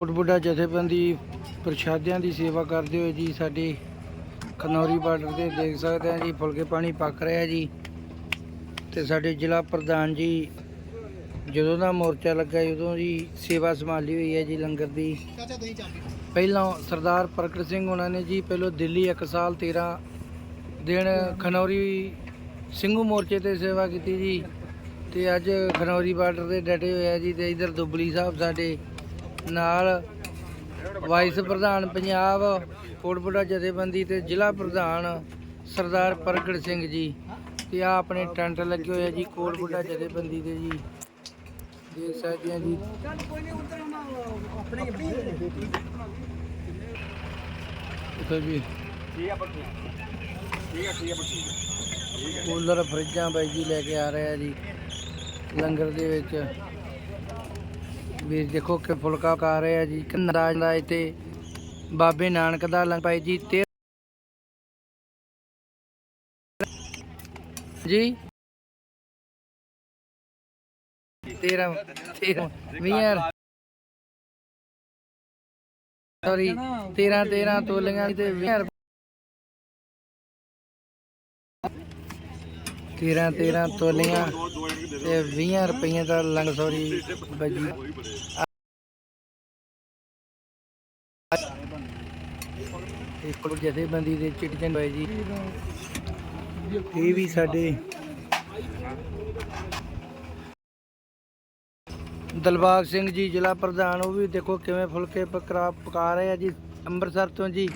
ਕੋਟ ਬੁੱਢਾ ਜਥੇਬੰਦੀ ਪ੍ਰਸ਼ਾਦਿਆਂ ਦੀ ਸੇਵਾ ਕਰਦੇ ਹੋਏ ਜੀ ਸਾਡੇ ਖਨੌਰੀ ਬਾਰਡਰ ਤੇ ਦੇਖ ਸਕਦੇ ਆ ਜੀ, ਫੁਲਕੇ ਪਾਣੀ ਪੱਕ ਰਿਹਾ ਜੀ। ਤੇ ਸਾਡੇ ਜ਼ਿਲ੍ਹਾ ਪ੍ਰਧਾਨ ਜੀ, ਜਦੋਂ ਦਾ ਮੋਰਚਾ ਲੱਗਾ ਉਦੋਂ ਜੀ ਸੇਵਾ ਸੰਭਾਲੀ ਹੋਈ ਹੈ ਜੀ ਲੰਗਰ ਦੀ। ਪਹਿਲਾਂ ਸਰਦਾਰ ਪ੍ਰਗਟ ਸਿੰਘ ਉਹਨਾਂ ਨੇ ਜੀ, ਪਹਿਲਾਂ ਦਿੱਲੀ 1 ਸਾਲ 13 ਦਿਨ ਖਨੌਰੀ ਸਿੰਘੂ ਮੋਰਚੇ ਤੇ ਸੇਵਾ ਕੀਤੀ ਜੀ। ਤੇ ਅੱਜ ਖਨੌਰੀ ਬਾਰਡਰ ਤੇ ਡਟੇ ਹੋਏ ਆ ਜੀ, ਤੇ ਇਧਰ ਦੁਬਲੀ ਸਾਹਿਬ ਸਾਡੇ ਨਾਲ ਵਾਈਸ ਪ੍ਰਧਾਨ ਪੰਜਾਬ ਕੋਟਬੁੱਢਾ ਜਥੇਬੰਦੀ ਤੇ ਜ਼ਿਲ੍ਹਾ ਪ੍ਰਧਾਨ ਸਰਦਾਰ ਪ੍ਰਗਟ ਸਿੰਘ ਜੀ ਤੇ ਆ ਆਪਣੇ ਟੈਂਟ ਲੱਗੇ ਹੋਏ ਆ ਜੀ ਕੋਟਬੁੱਢਾ ਜਥੇਬੰਦੀ ਦੇ ਜੀ। ਦੇਖ ਸਕਦੇ ਆ ਜੀ। ਦੇਖੋ ਜੀ। ਕੂਲਰ, ਫਰਿੱਜਾਂ ਬਾਈ ਜੀ ਲੈ ਕੇ ਆ ਰਹੇ ਆ ਜੀ, ਲੰਗਰ ਦੇ ਵਿੱਚ। ਵੀਰ ਦੇਖੋ ਕਿ ਫੁਲਕਾ ਪਕਾ ਰਹੇ ਆ ਜੀ ਕੰਦਾਜ ਦਾ ਇੱਥੇ। ਬਾਬੇ ਨਾਨਕ ਦਾ ਲੰਗ ਭਾਈ ਜੀ, ਤੇ ਜੀ? 13 13 ਵੀਰ ਸੌਰੀ 13 13 ਤੋਲੀਆਂ ਤੇ 20 13 13 ਤੋਲੀਆਂ ਤੇ 20 ਰੁਪਈਏ ਦਾ ਲੰਗ ਸੌਰੀ ਬੱਜੀ। ਇੱਕ ਜਥੇਬੰਦੀ ਦੇ ਚਿੱਟਜਨ ਬਾਈ ਜੀ। ਇਹ ਵੀ ਸਾਡੇ ਦਲਬਾਗ ਸਿੰਘ ਜੀ, ਜ਼ਿਲ੍ਹਾ ਪ੍ਰਧਾਨ, ਉਹ ਵੀ ਦੇਖੋ ਕਿਵੇਂ ਫੁਲਕੇ ਪਕਰਾ ਪਕਾ ਰਹੇ ਆ ਜੀ ਅੰਮ੍ਰਿਤਸਰ ਤੋਂ ਜੀ।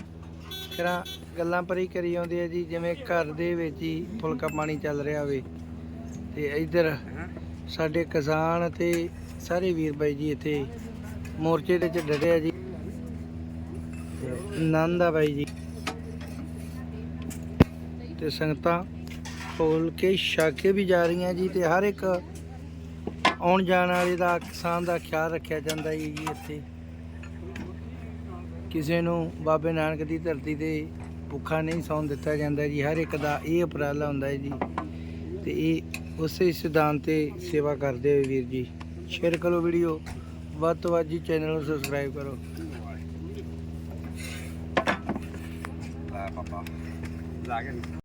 ਤਰ੍ਹਾਂ ਗੱਲਾਂ ਪਰੀ ਕਰੀ ਆਉਂਦੇ ਆ ਜੀ, ਜਿਵੇਂ ਘਰ ਦੇ ਵਿੱਚ ਹੀ ਫੁਲਕਾ ਪਾਣੀ ਚੱਲ ਰਿਹਾ ਹੋਵੇ। ਤੇ ਇੱਧਰ ਸਾਡੇ ਕਿਸਾਨ ਤੇ ਸਾਰੇ ਵੀਰ ਬਾਈ ਜੀ ਇੱਥੇ ਮੋਰਚੇ ਦੇ ਚ ਡਟੇ ਆ ਜੀ। ਤੇ ਆਨੰਦ ਆ ਬਾਈ ਜੀ। ਤੇ ਸੰਗਤਾਂ ਖੋਲ ਕੇ ਛਾਕੇ ਵੀ ਜਾ ਰਹੀਆਂ ਜੀ, ਤੇ ਹਰ ਇੱਕ ਆਉਣ ਜਾਣ ਵਾਲੇ ਦਾ ਕਿਸਾਨ ਦਾ ਖਿਆਲ ਰੱਖਿਆ ਜਾਂਦਾ ਜੀ ਜੀ ਇੱਥੇ। ਕਿਸੇ ਨੂੰ ਬਾਬੇ ਨਾਨਕ ਦੀ ਧਰਤੀ ਤੇ ਭੁੱਖਾ ਨਹੀਂ ਸੌਣ ਦਿੱਤਾ ਜਾਂਦਾ ਜੀ, ਹਰ ਇੱਕ ਦਾ ਇਹ ਉਪਰਾਲਾ ਹੁੰਦਾ ਹੈ ਜੀ। ਤੇ ਇਹ ਉਸੇ ਸਿਧਾਂਤ ਤੇ ਸੇਵਾ ਕਰਦੇ ਹੋਏ ਵੀਰ ਜੀ। ਸ਼ੇਅਰ ਕਰੋ ਵੀਡੀਓ, ਵੱਧ ਤੋਂ ਵੱਧ ਜੀ ਚੈਨਲ ਨੂੰ ਸਬਸਕ੍ਰਾਈਬ ਕਰੋ। ਲੈ ਪਾਪਾ, ਲਾ ਕੇ